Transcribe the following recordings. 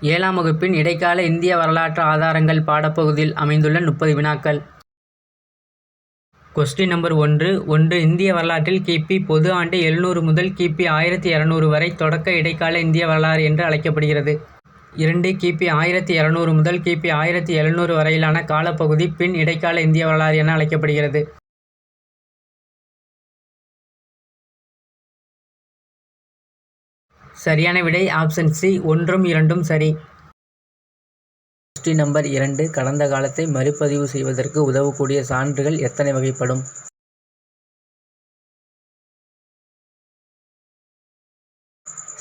ஏழாம் வகுப்பின் இடைக்கால இந்திய வரலாற்று ஆதாரங்கள் பாடப்பகுதியில் அமைந்துள்ள முப்பது வினாக்கள். கொஸ்டின் நம்பர் ஒன்று. ஒன்று இந்திய வரலாற்றில் கிபி பொது ஆண்டு எழுநூறு முதல் கிபி ஆயிரத்தி இரநூறு வரை தொடக்க இடைக்கால இந்திய வரலாறு என்று அழைக்கப்படுகிறது. இரண்டு கிபி ஆயிரத்தி இரநூறு முதல் கிபி ஆயிரத்தி எழுநூறு வரையிலான காலப்பகுதி பின் இடைக்கால இந்திய வரலாறு என அழைக்கப்படுகிறது. சரியான விடை ஆப்ஷன் சி ஒன்றும் இரண்டும் சரி. கொஸ்டின் நம்பர் இரண்டு கடந்த காலத்தை மறுபதிவு செய்வதற்கு உதவக்கூடிய சான்றுகள் எத்தனை வகைப்படும்?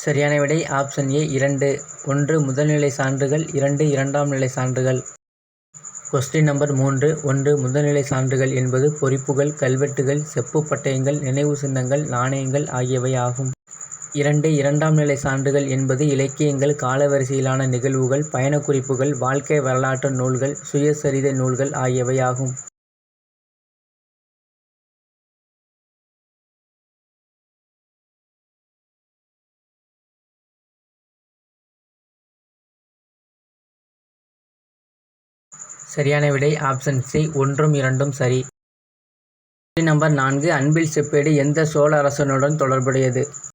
சரியான விடை ஆப்ஷன் ஏ இரண்டு. ஒன்று முதல்நிலை சான்றுகள் இரண்டு இரண்டாம் நிலை சான்றுகள். கொஸ்டின் நம்பர் மூன்று ஒன்று முதல்நிலை சான்றுகள் என்பது பொறிப்புகள் கல்வெட்டுகள் செப்பு பட்டயங்கள் நினைவு சின்னங்கள் நாணயங்கள் ஆகியவை ஆகும். இரண்டு இரண்டாம் நிலை சான்றுகள் என்பது இலக்கியங்கள் காலவரிசையிலான நிகழ்வுகள் பயணக்குறிப்புகள் வாழ்க்கை வரலாற்று நூல்கள் சுயசரிதை நூல்கள் ஆகியவை ஆகும். சரியான விடை ஆப்ஷன் சி ஒன்றும் இரண்டும் சரி. நம்பர் நான்கு அன்பில் செப்பேடு எந்த சோழ அரசனுடன் தொடர்புடையது?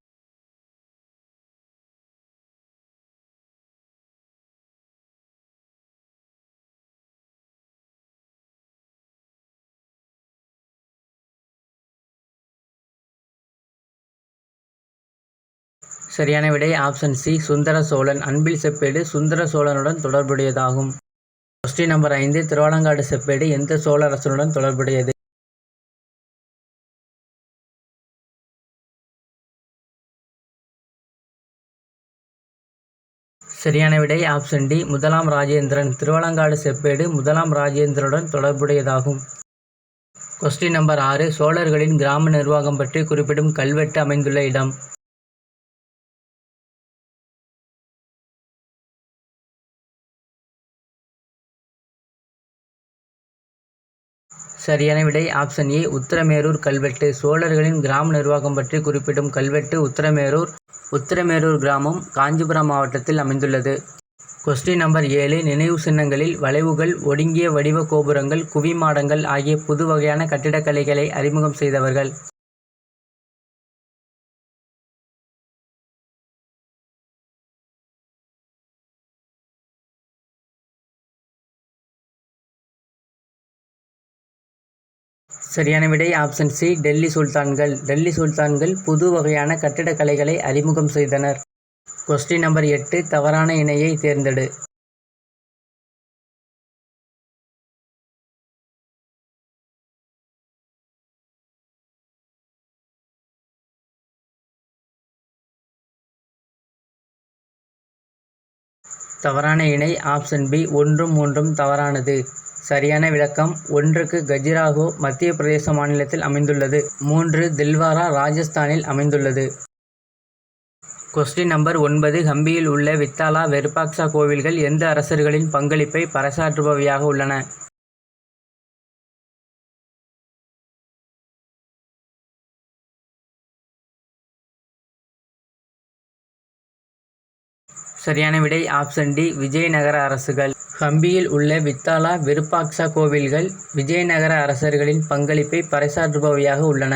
சரியான விடை ஆப்ஷன் சி சுந்தர சோழன். அன்பில் செப்பேடு சுந்தர சோழனுடன் தொடர்புடையதாகும். கொஸ்டின் நம்பர் ஐந்து திருவாலங்காடு செப்பேடு எந்த சோழ அரசனுடன் தொடர்புடையது? சரியான விடை ஆப்ஷன் டி முதலாம் ராஜேந்திரன். திருவாலங்காடு செப்பேடு முதலாம் ராஜேந்திரனுடன் தொடர்புடையதாகும். கொஸ்டின் நம்பர் ஆறு சோழர்களின் கிராம நிர்வாகம் பற்றி குறிப்பிடும் கல்வெட்டு அமைந்துள்ள இடம். சரியான விடை. ஆப்ஷன் ஏ உத்தரமேரூர் கல்வெட்டு. சோழர்களின் கிராம நிர்வாகம் பற்றி குறிப்பிடும் கல்வெட்டு உத்தரமேரூர் உத்திரமேரூர் கிராமம் காஞ்சிபுரம் மாவட்டத்தில் அமைந்துள்ளது. கொஸ்டின் நம்பர் ஏழு நினைவு சின்னங்களில் வளைவுகள் ஒடுங்கிய வடிவ கோபுரங்கள் குவிமாடங்கள் ஆகிய புது வகையான கட்டிடக்கலைகளை அறிமுகம் செய்தவர்கள். சரியான விடை ஆப்ஷன் சி டெல்லி சுல்தான்கள். டெல்லி சுல்தான்கள் புது வகையான கட்டிடக்கலைகளை அறிமுகம் செய்தனர். கொஸ்டின் நம்பர் எட்டு தவறான இணையை தேர்ந்தெடு. தவறான இணை ஆப்ஷன் பி ஒன்றும் ஒன்றும் தவறானது. சரியான விளக்கம் ஒன்றுக்கு கஜிராகோ மத்திய பிரதேச மாநிலத்தில் அமைந்துள்ளது. மூன்று தில்வாரா ராஜஸ்தானில் அமைந்துள்ளது. கொஸ்டின் நம்பர் ஒன்பது ஹம்பியில் உள்ள வித்தாலா வெர்பாக்சா கோவில்கள் எந்த அரசர்களின் பங்களிப்பை பறைசாற்றுபவையாக உள்ளன? சரியான விடை ஆப்ஷன் டி விஜயநகர அரசுகள். ஹம்பியில் உள்ள வித்தாலா விருப்பாக்சா கோவில்கள் விஜயநகர அரசர்களின் பங்களிப்பை பறைசாற்றுபவையாக உள்ளன.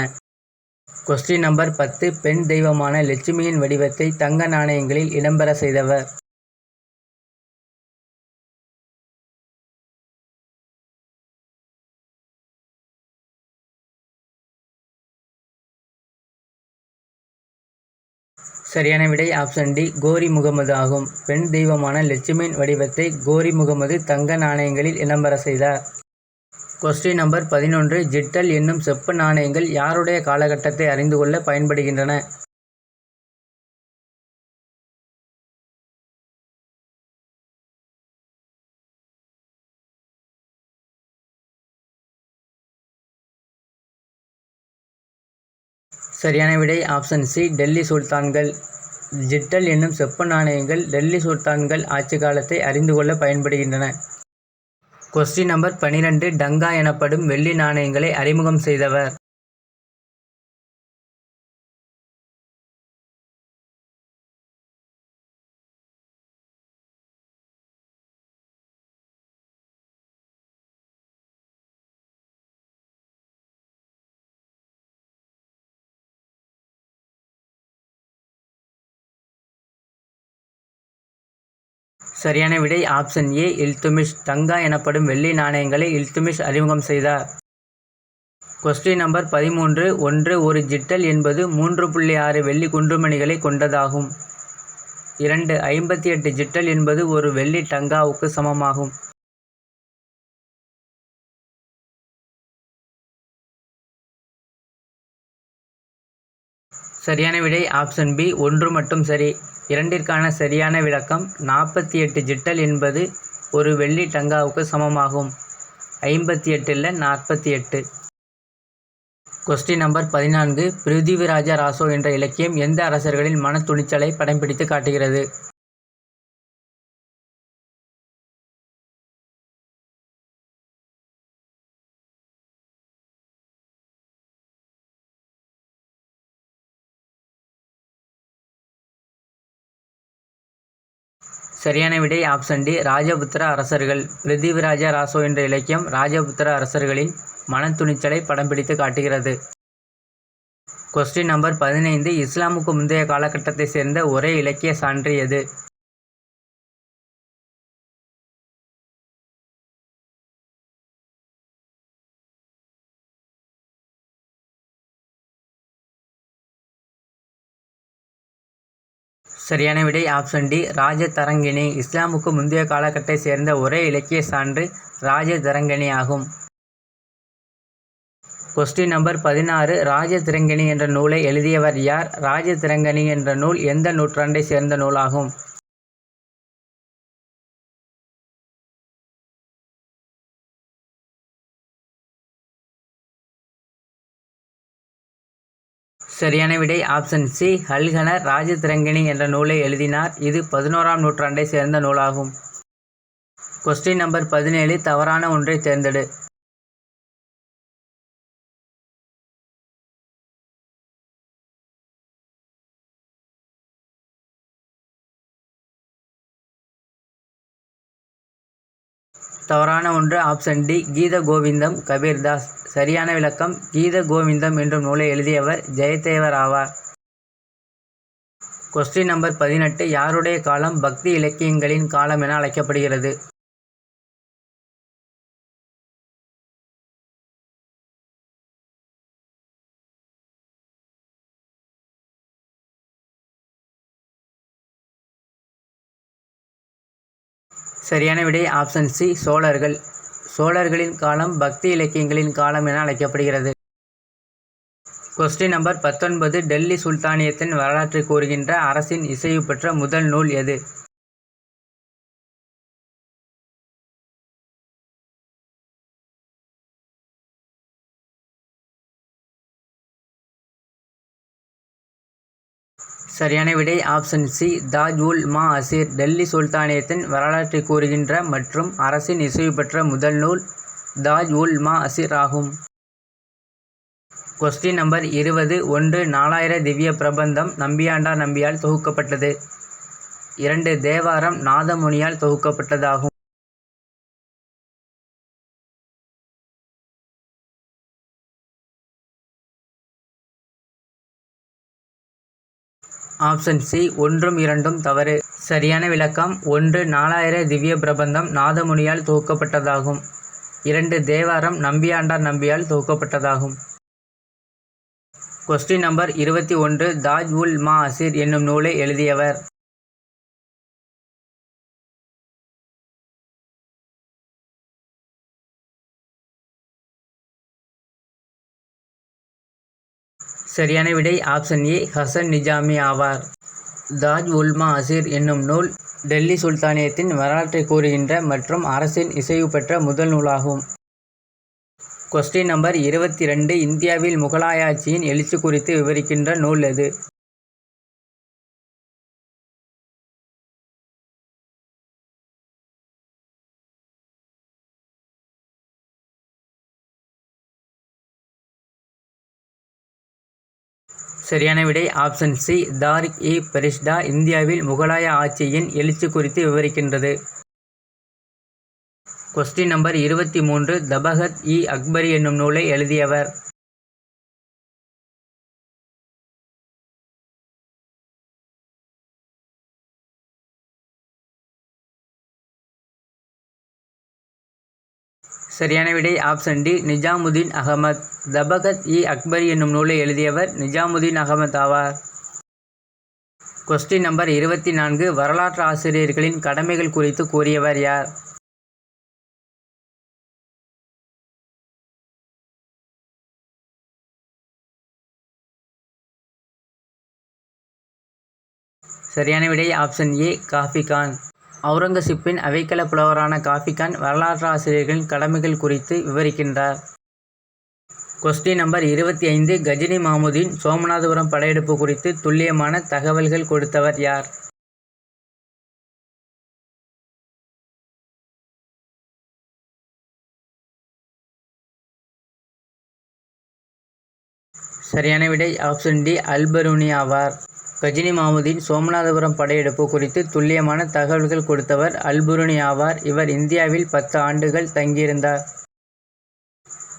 கொஸ்டின் நம்பர் பத்து பெண் தெய்வமான லட்சுமியின் வடிவத்தை தங்க நாணயங்களில் இடம்பெற செய்தவர். சரியான விடை ஆப்ஷன் டி கோரி முகமது ஆகும். பெண் தெய்வமான லட்சுமியின் வடிவத்தை கோரி முகமது தங்க நாணயங்களில் இளம்பர செய்தார். கொஸ்டின் நம்பர் பதினொன்று ஜிட்டல் என்னும் செப்பு நாணயங்கள் யாருடைய காலகட்டத்தை அறிந்து கொள்ள பயன்படுகின்றன? சரியான விடை ஆப்ஷன் சி டெல்லி சுல்தான்கள். ஜிட்டல் என்னும் செப்பு நாணயங்கள் டெல்லி சுல்தான்கள் ஆட்சி காலத்தை அறிந்து கொள்ள பயன்படுகின்றன. கொஸ்டின் நம்பர் பனிரெண்டு டங்கா எனப்படும் வெள்ளி நாணயங்களை அறிமுகம் செய்தவர். சரியான விடை ஆப்ஷன் ஏ இல்துமிஷ். தங்கா எனப்படும் வெள்ளி நாணயங்களை இல்துமிஷ் அறிமுகம் செய்தார். கொஸ்டின் நம்பர் பதிமூன்று ஒன்று ஒரு ஜிட்டல் என்பது மூன்று புள்ளி ஆறு வெள்ளி குன்றுமணிகளை கொண்டதாகும். இரண்டு ஐம்பத்தி எட்டு ஜிட்டல் என்பது ஒரு வெள்ளி டங்காவுக்கு சமமாகும். சரியான விடை ஆப்ஷன் பி ஒன்று மட்டும் சரி. இரண்டிற்கான சரியான விளக்கம் நாற்பத்தி எட்டு ஜிட்டல் என்பது ஒரு வெள்ளி டங்காவுக்கு சமமாகும். ஐம்பத்தி எட்டில் நாற்பத்தி எட்டு. கொஸ்டின் நம்பர் பதினான்கு பிருத்திவிராஜ ராசோ என்ற இலக்கியம் எந்த அரசர்களின் மன துணிச்சலை படம் பிடித்து காட்டுகிறது? சரியான விடை ஆப்ஷன் டி ராஜபுத்திர அரசர்கள். பிருத்திவிராஜ ராசோ என்ற இலக்கியம் ராஜபுத்திர அரசர்களின் மன துணிச்சலை படம் பிடித்து காட்டுகிறது. கொஸ்டின் நம்பர் பதினைந்து இஸ்லாமுக்கு முந்தைய காலகட்டத்தை சேர்ந்த ஒரே இலக்கிய சான்று எது? சரியான விடை ஆப்ஷன் டி ராஜதரங்கிணி. இஸ்லாமுக்கு முந்தைய காலகட்டத்தை சேர்ந்த ஒரே இலக்கிய சான்று ராஜதரங்கிணி ஆகும். கொஸ்டின் நம்பர் பதினாறு ராஜதிரங்கிணி என்ற நூலை எழுதியவர் யார்? ராஜதிரங்கிணி என்ற நூல் எந்த நூற்றாண்டை சேர்ந்த நூலாகும்? சரியான விடை ஆப்ஷன் சி ஹல்கன ராஜதிரங்கிணி என்ற நூலை எழுதினார். இது பதினோராம் நூற்றாண்டை சேர்ந்த நூலாகும். கொஸ்டின் நம்பர் பதினேழு தவறான ஒன்றை தேர்ந்தெடு. தவறான ஒன்று ஆப்ஷன் டி கீத கோவிந்தம் கபீர்தாஸ். சரியான விளக்கம் கீத கோவிந்தம் என்ற நூலை எழுதியவர் ஜெயதேவர் ஆவார். கொஸ்டின் நம்பர் பதினெட்டு யாருடைய காலம் பக்தி இலக்கியங்களின் காலம் என அழைக்கப்படுகிறது? சரியான விடை ஆப்ஷன் சி சோழர்கள். சோழர்களின் காலம் பக்தி இலக்கியங்களின் காலம் என அழைக்கப்படுகிறது. கொஸ்டின் நம்பர் பத்தொன்பது டெல்லி சுல்தானியத்தின் வரலாற்றை கூறுகின்ற அரசின் இசைவு பெற்ற முதல் நூல் எது? சரியான விடை ஆப்ஷன் சி தாஜ் உல் மா அசீர் டெல்லி சுல்தானியத்தின் வரலாற்றை கூறுகின்ற மற்றும் அரசின் இசைவு பெற்ற முதல் நூல் தாஜ் உல் மா அசீர் ஆகும். கொஸ்டின் நம்பர் இருபது ஒன்று நாலாயிர திவ்ய பிரபந்தம் நம்பியாண்டா நம்பியால் தொகுக்கப்பட்டது. இரண்டு தேவாரம் நாதமுனியால் தொகுக்கப்பட்டதாகும். ஆப்ஷன் சி ஒன்றும் இரண்டும் தவறு. சரியான விளக்கம் ஒன்று நாலாயிர திவ்ய பிரபந்தம் நாதமுனியால் தொகுக்கப்பட்டதாகும் இரண்டு தேவாரம் நம்பியாண்டார் நம்பியால் தொகுக்கப்பட்டதாகும் கொஸ்டின் நம்பர் இருபத்தி ஒன்று தாஜ் உல் மா அசீர் என்னும் நூலை எழுதியவர். சரியான விடை ஆப்ஷன் ஏ ஹசன் நிஜாமி ஆவார். தாஜ் உல்மா அசீர் என்னும் நூல் டெல்லி சுல்தானியத்தின் வரலாற்றை கூறுகின்ற மற்றும் அரசின் இசைவு பெற்ற முதல் நூலாகும். கொஸ்டின் நம்பர் இருபத்தி ரெண்டு இந்தியாவில் முகலாய ஆட்சியின் எழுச்சி குறித்து விவரிக்கின்ற நூல் எது? சரியான விடை ஆப்ஷன் சி தாரிக் இ பெரிஷ்டா இந்தியாவில் முகலாய ஆட்சியின் எழுச்சி குறித்து விவரிக்கின்றது. கொஸ்டின் நம்பர் இருபத்தி மூன்று தபகத் இ அக்பரி என்னும் நூலை எழுதியவர். சரியான விடை ஆப்ஷன் டி நிஜாமுதீன் அகமத். தபகத் இ அக்பர் என்னும் நூலை எழுதியவர் நிஜாமுதீன் அகமத் ஆவார். கொஸ்டின் நம்பர் இருபத்தி நான்கு வரலாற்று ஆசிரியர்களின் கடமைகள் குறித்து கூறியவர் யார்? சரியான விடை ஆப்ஷன் ஏ காஃபி கான். அவுரங்கசீப்பின் அவைக்கள புலவரான காஃபிகான் வரலாற்றாசிரியர்களின் வரலாற்று ஆசிரியர்களின் கடமைகள் குறித்து விவரிக்கின்றார். கொஸ்டின் நம்பர் இருபத்தி ஐந்து கஜினி மாமுதீன் சோமநாதபுரம் படையெடுப்பு குறித்து துல்லியமான தகவல்கள் கொடுத்தவர் யார்? சரியான விடை ஆப்ஷன் டி அல்பருனி ஆவார். கஜினி மாமுதீன் சோமநாதபுரம் படையெடுப்பு குறித்து துல்லியமான தகவல்கள் கொடுத்தவர் அல்புருனி ஆவார். இவர் இந்தியாவில் பத்து ஆண்டுகள் தங்கியிருந்தார்.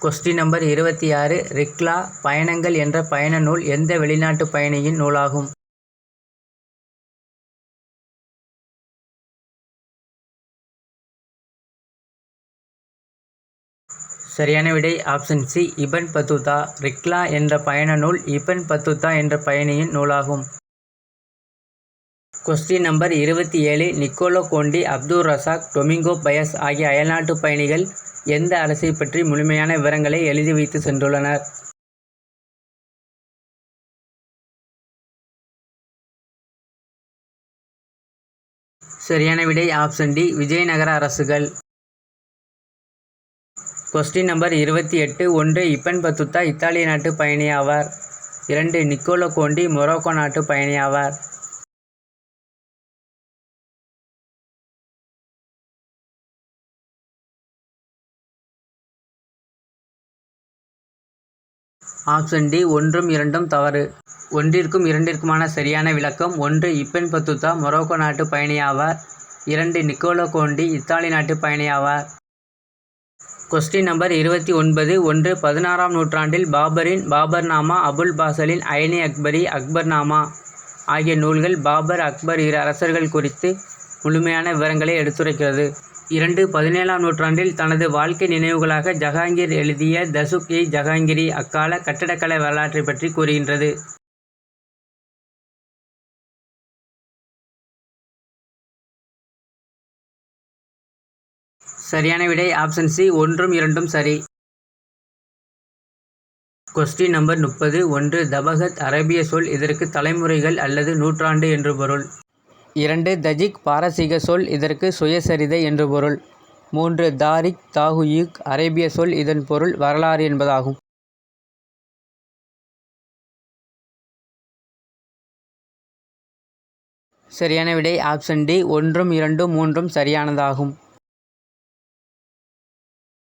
கொஸ்டின் நம்பர் இருபத்தி ஆறு ரிக்லா பயணங்கள் என்ற பயண நூல் எந்த வெளிநாட்டு பயணியின் நூலாகும்? சரியான விடை ஆப்ஷன் சி இபன் பத்துதா ரிக்லா என்ற பயண நூல் இபன் பத்துதா என்ற பயணியின் நூலாகும். கொஸ்டின் நம்பர் இருபத்தி ஏழு. Niccolo Conti Abdul Razzaq Domingo Paes ஆகிய அயல்நாட்டு பயணிகள் எந்த அரசை பற்றி முழுமையான விவரங்களை எழுதி வைத்து சென்றுள்ளனர்? சரியான விடை ஆப்ஷன் டி விஜயநகர அரசுகள். கொஸ்டின் நம்பர் இருபத்தி எட்டு. ஒன்று இப்பன் பத்துத்தா இத்தாலிய நாட்டு பயணி ஆவார். இரண்டு நிக்கோலோ கோண்டி மொரோக்கோ நாட்டு பயணி ஆவார். ஆப்ஷன் டி ஒன்றும் இரண்டும் தவறு. ஒன்றிற்கும் இரண்டிற்குமான சரியான விளக்கம். ஒன்று இப்பென் பத்துத்தா மொரோக்கோ நாட்டு பயணியாவார். இரண்டு நிக்கோலோ கோண்டி இத்தாலி நாட்டு பயணியாவார். கொஸ்டின் நம்பர் இருபத்தி ஒன்பது. ஒன்று பதினாறாம் நூற்றாண்டில் பாபரின் பாபர்நாமா அபுல் பாசலின் அயனி அக்பரி அக்பர்நாமா ஆகிய நூல்கள் பாபர் அக்பர் இரு அரசர்கள் குறித்து முழுமையான விவரங்களை எடுத்துரைக்கிறது. இரண்டு பதினேழாம் நூற்றாண்டில் தனது வாழ்க்கை நினைவுகளாக ஜஹாங்கீர் எழுதிய தசுக் இ ஜஹாங்கிரி அக்கால கட்டடக்கலை வரலாற்றை பற்றி கூறுகின்றது. சரியான விடை ஆப்ஷன் சி ஒன்றும் இரண்டும் சரி. கொஸ்டின் நம்பர் முப்பது ஒன்று தபகத் அரபிய சொல் இதற்கு தலைமுறைகள் அல்லது நூற்றாண்டு என்று பொருள். இரண்டு தஜிக் பாரசீக சொல் இதற்கு சுயசரிதை என்று பொருள். மூன்று தாரிக் தாகுயிக் அரேபிய சொல் இதன் பொருள் வரலாறு என்பதாகும். சரியான விடை ஆப்ஷன் டி ஒன்றும் இரண்டும் மூன்றும் சரியானதாகும்.